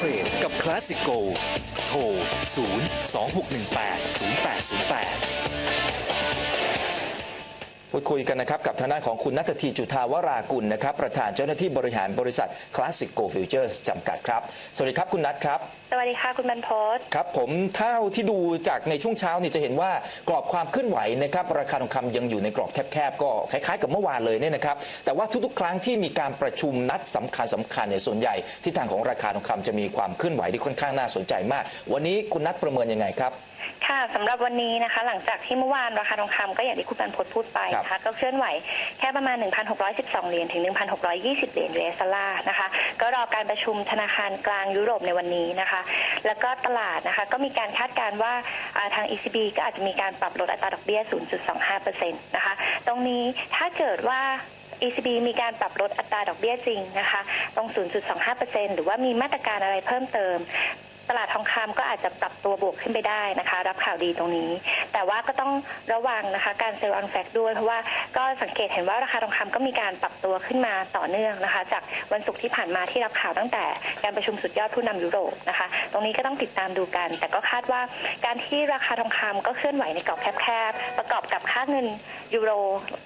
เทรดกับคลาสสิโกโทร 0 2 6 1 8 0 8 0 8 พูดคุยกันนะครับกับทางด้านของคุณนัททีจุธาวรากุลนะครับ ประธานเจ้าหน้าที่บริหารบริษัท Classic Go Futures จำกัดครับ สวัสดีครับคุณนัทครับ สวัสดีค่ะคุณบรรพศครับผมเท่าที่ดูจากในช่วงเช้านี่จะเห็นว่ากรอบความเคลื่อนไหวนะครับราคาทองคำยังอยู่ในกรอบแคบๆ ก็คล้ายๆ กับเมื่อวานเลยเนี่ยนะครับ แต่ว่าทุกๆ ครั้งที่มีการประชุมนัดสำคัญสำคัญเนี่ยส่วนใหญ่ที่ทางของราคาทองคำจะมีความเคลื่อนไหวที่ค่อนข้างน่าสนใจมาก วันนี้คุณนัทประเมินยังไงครับ ค่ะสำหรับวันนี้นะคะ หลังจากที่เมื่อวานราคาทองคำก็อย่างที่คุณบรรพศพูดไปนะคะ ก็เคลื่อนไหวแค่ประมาณ 1,612 เหรียญถึง 1,620 เหรียญยูเอสดอลลาร์นะคะ ก็รอการประชุมธนาคารกลางยุโรปในวันนี้นะคะ แล้วก็ตลาดนะคะก็มีการคาดการณ์ว่าอ่าทาง ECB ก็อาจจะมีการปรับลดอัตราดอกเบี้ย 0.25%นะคะ ตรงนี้ถ้าเกิดว่า ECB มีการปรับลดอัตราดอกเบี้ยจริงนะคะ ตรง 0.25%หรือว่ามีมาตรการอะไรเพิ่มเติม ตลาดทองคำก็อาจจะปรับตัวบวกขึ้นไปได้นะคะ รับข่าวดีตรงนี้ แต่ว่าก็ต้องระวังนะคะการเซลล์อันแฟกด้วย เพราะว่าก็สังเกตเห็นว่าราคาทองคำก็มีการปรับตัวขึ้นมาต่อเนื่องนะคะ จากวันศุกร์ที่ผ่านมาที่รับข่าวตั้งแต่การประชุมสุดยอดผู้นำยุโรปนะคะ ตรงนี้ก็ต้องติดตามดูกัน แต่ก็คาดว่าการที่ราคาทองคำก็เคลื่อนไหวในกรอบแคบๆประกอบกับค่าเงินยูโร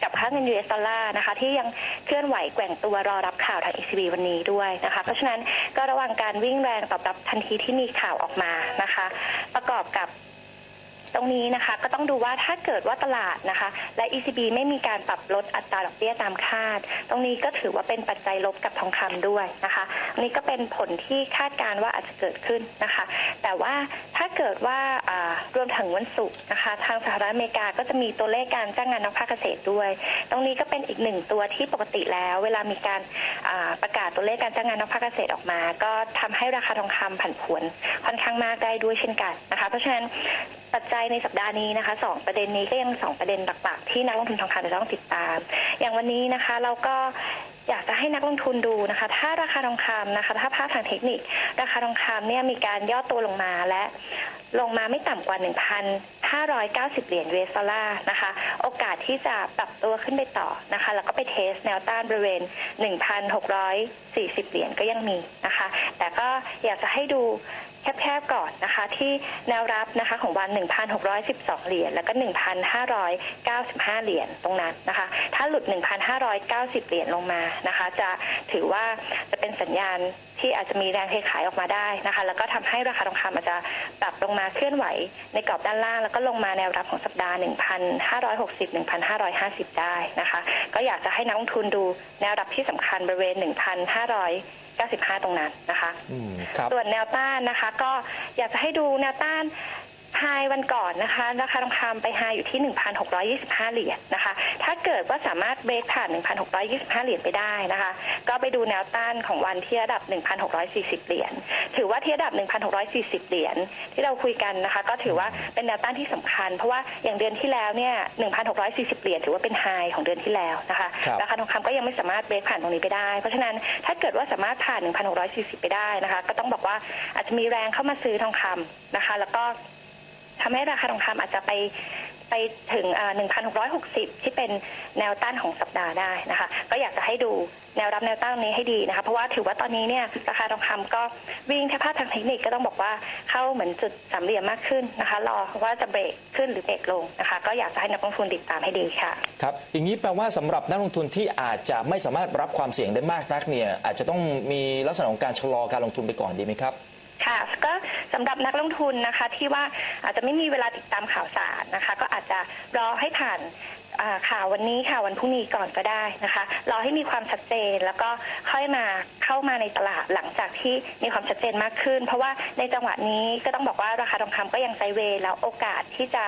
กับค่าเงิน US ดอลลาร์นะคะ ที่ยังเคลื่อนไหวแกว่งตัวรอรับข่าวทาง ECB วันนี้ด้วยนะคะ เพราะฉะนั้นก็ระวังการวิ่งแรงตอบรับทันทีที่มีข่าวออกมานะคะ ประกอบกับ ตรงนี้นะคะก็ต้องดูว่าถ้าเกิดว่าตลาดนะคะ และ ECB ไม่มีการปรับลดอัตราดอกเบี้ยตามคาด ตรงนี้ก็ถือว่าเป็นปัจจัยลบกับทองคำด้วยนะคะอันนี้ก็เป็นผลที่คาดการว่าอาจจะเกิดขึ้นนะคะ แต่ว่าถ้าเกิดว่าอ่ารวมถึงวันศุกร์นะคะ ทางสหรัฐอเมริกาก็จะมีตัวเลขการจ้างงานนักภาคเกษตรด้วย ตรงนี้ก็เป็นอีกหนึ่งตัวที่ปกติแล้ว เวลามีการประกาศตัวเลขการจ้างงานนักภาคเกษตรออกมา ก็ทำให้ราคาทองคำผันผวนค่อนข้างมากได้ด้วยเช่นกันนะคะ เพราะฉะนั้น ปัจจัยในสัปดาห์นี้นะคะสองประเด็นนี้ก็ยังสองประเด็นหลักๆที่นักลงทุนทองคำจะต้องติดตาม อย่างวันนี้นะคะเราก็อยากจะให้นักลงทุนดูนะคะ ถ้าราคาทองคำนะคะ ถ้าภาพทางเทคนิค ราคาทองคำเนี่ยมีการย่อตัวลงมาและลงมาไม่ต่ำกว่า 590 เหรียญ US ดอลลาร์นะคะ โอกาสที่จะปรับตัวขึ้นไปต่อนะคะ แล้วก็ไปเทสแนวต้านบริเวณ 1,640 เหรียญก็ยังมีนะคะ แต่ก็อยากจะให้ดูแคบๆก่อนนะคะที่แนวรับนะคะของวัน 1,612 เหรียญแล้วก็ 1,595 เหรียญตรงนั้นนะคะ ถ้าหลุด 1,590 เหรียญลงมานะคะ จะถือว่าจะเป็นสัญญาณที่อาจจะมีแรงเทขายออกมาได้นะคะ แล้วก็ทำให้ราคาทองคำอาจจะปรับลงมาเคลื่อนไหวในกรอบด้านล่างแล้วก็ลงมาแนวรับของสัปดาห์ 1,560 1,550 ได้นะคะ ก็อยากจะให้นักลงทุนดูแนวรับที่สำคัญบริเวณ 1,595 ตรงนั้นนะคะอืมครับส่วนแนวต้านนะคะ ก็อยากจะให้ดูแนวต้าน ไฮวันก่อนนะคะราคาทองคำไปไฮอยู่ที่ 1,625 เหรียญนะคะ ถ้าเกิดว่าสามารถเบรกผ่าน 1,625 เหรียญไปได้นะคะ ก็ไปดูแนวต้านของวันที่ระดับ 1,640 เหรียญถือว่าที่ระดับ 1,640 เหรียญที่เราคุยกันนะคะ ก็ถือว่าเป็นแนวต้านที่สำคัญ เพราะว่าอย่างเดือนที่แล้วเนี่ย 1,640 เหรียญถือว่าเป็นไฮของเดือนที่แล้วนะคะครับราคาทองคำก็ยังไม่สามารถเบรกผ่านตรงนี้ไปได้ เพราะฉะนั้นถ้าเกิดว่าสามารถผ่าน 1,640 ไปได้นะคะ ก็ต้องบอกว่าอาจจะมีแรงเข้ามาซื้อทองคำนะคะ แล้วก็ ทำให้ราคาทองคำอาจจะไปไปถึง 1,660 ที่เป็นแนวต้านของสัปดาห์ได้นะคะ ก็อยากจะให้ดูแนวรับแนวต้านนี้ให้ดีนะคะ เพราะว่าถือว่าตอนนี้เนี่ยราคาทองคำก็วิ่งถ้าภาพทางเทคนิคก็ต้องบอกว่าเข้าเหมือนจุดสามเหลี่ยมมากขึ้นนะคะ รอว่าจะเบรกขึ้นหรือเบรกลงนะคะ ก็อยากจะให้นักลงทุนติดตามให้ดีค่ะ ครับ อย่างนี้แปลว่าสำหรับนักลงทุนที่อาจจะไม่สามารถรับความเสี่ยงได้มากนักเนี่ยอาจจะต้องมีลักษณะของการชะลอการลงทุนไปก่อนดีไหมครับ ค่ะก็สำหรับนักลงทุนนะคะที่ว่าอาจจะไม่มีเวลาติดตามข่าวสารนะคะ ก็อาจจะรอให้ผ่านข่าววันนี้ค่ะวันพรุ่งนี้ก่อนก็ได้นะคะรอให้มีความชัดเจนแล้วก็ค่อยมาเข้ามาในตลาดหลังจากที่มีความชัดเจนมากขึ้น เพราะว่าในจังหวะนี้ก็ต้องบอกว่าราคาทองคำก็ยังไซเวย์แล้วโอกาสที่จะ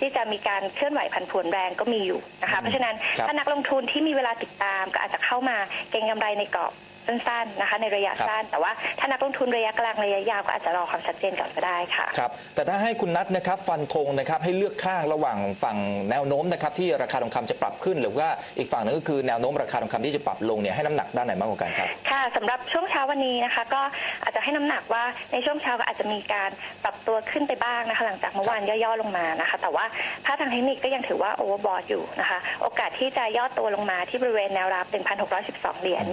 ที่จะมีการเคลื่อนไหวผันผวนแรงก็มีอยู่นะคะเพราะฉะนั้นถ้านักลงทุนที่มีเวลาติดตามก็อาจจะเข้ามาเก็งกำไรในกรอบ สั้นๆนะคะ ในระยะครับสั้น แต่ว่าถ้านักลงทุนระยะกลางระยะยาวก็อาจจะรอความชัดเจนก่อนก็ได้ค่ะ ครับแต่ถ้าให้คุณนัทนะครับฟันธงนะครับให้เลือกข้างระหว่างฝั่งแนวโน้มนะครับที่ราคาทองคำจะปรับขึ้น หรือว่าอีกฝั่งหนึงก็คือแนวโน้มราคาทองคำที่จะปรับลงเนี่ยให้น้ำหนักด้านไหนมากกว่ากันครับ ค่ะสำหรับช่วงเช้าวันนี้นะคะ ก็อาจจะให้น้ำหนักว่าในช่วงเช้าก็อาจจะมีการปรับตัวขึ้นไปบ้างนะคะ หลังจากเมื่อวานย่อๆลงมานะคะ แต่ว่าภาพทางเทคนิคก็ยังถือว่าโอเวอร์บอทอยู่นะคะ โอกาสที่จะย่อตัวลงมาที่บริเวณแนวรับ 1,612 เหรียญ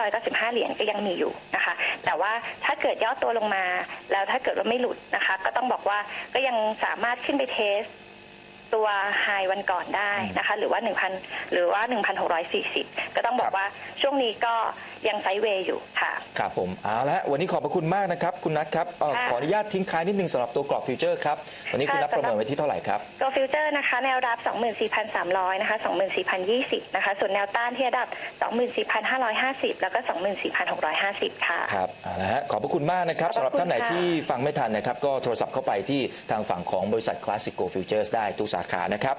595 เหรียญก็ยังมีอยู่นะคะ แต่ว่าถ้าเกิดย่อตัวลงมา แล้วถ้าเกิดว่าไม่หลุดนะคะ ก็ต้องบอกว่าก็ยังสามารถขึ้นไปเทส ตัวไฮวันก่อนได้นะคะหรือว่า 1,000 หรือว่า 1,640 ก็ต้องบอครักบ ว่าช่วงนี้ก็ยังไซด์เวย์อยู่ค่ะ ครับผมเอาละฮะวันนี้ขอบพระคุณมากนะครับ คุณนัทครับเอ่อค่ะขออนุญาตทิ้งท้ายนิดนึงสำหรับตัวกรอบฟิวเจอร์ครับ วันนี้คุณนัทค่ะ ประเมินไว้ที่เท่าไหร่ครับ ตัวฟิวเจอร์นะคะแนวรับ 24,300 นะคะ 24,020 นะคะ ส่วนแนวต้านที่ระดับ 24,550 แล้วก็ 24,650 ค่ะ ครับเอาละฮะขอบพระคุณมากนะครับขอบพระสำหรับท่านไหนคุณค่ะ ที่ฟังไม่ทันนะครับ ก็โทรศัพท์เข้าไปที่ทางฝั่งของบริษัท Classico Futures ได้ทุกสาขานะครับ